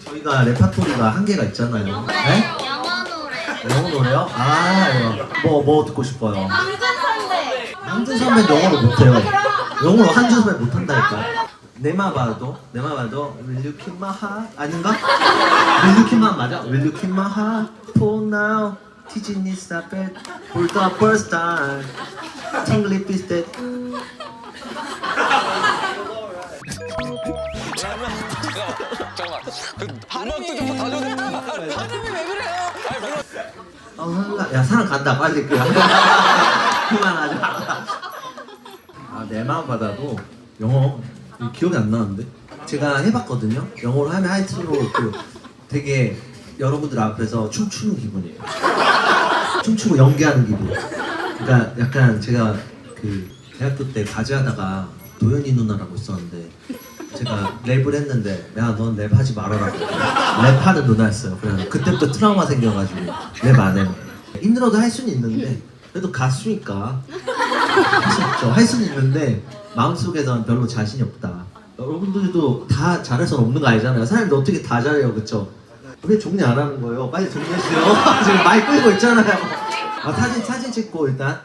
저희가 레파토리가 한계가 있잖아요. 네? 영어 노래. 영어 노래요? 아, 이거. 뭐, 뭐 듣고 싶어요? 남준 선배. 한준 선배 영어를 못해요. 영어로 한준 선배 못한다니까. 내마 봐도, 내마 봐도, Will you keep my heart? 아닌가? Will you keep my 맞아? Will you keep my heart? For now, teaching is stop it. For the first time. Tingly is that. 잠깐만. 그 음악도 좀 다져야 발음이 왜 그래요? 어, 한가- 야, 사람 간다, 빨리. 그 그만하자. 아, 내 마음 받아도 영어 기억이 안 나는데? 제가 해봤거든요. 영어로 하면 할수록 그 되게 여러분들 앞에서 춤추는 기분이에요. 춤추고 연기하는 기분. 그러니까 약간 제가 그 대학교 때 과제하다가 도현이 누나라고 있었는데 제가 랩을 했는데 야 넌 랩 하지 말아라. 랩하는 누나였어요. 그래서 그때부터 트라우마 생겨가지고 랩 안 해요. 힘들어도 할 수는 있는데 그래도 가수니까. 할 수는 있는데 마음속에선 별로 자신이 없다. 여러분들도 다 잘할 수는 없는 거 알잖아요. 사람들 어떻게 다 잘해요 그쵸? 왜 정리 안 하는 거예요? 빨리 정리해주세요. 지금 많이 끌고 있잖아요. 아 사진 사진 찍고 일단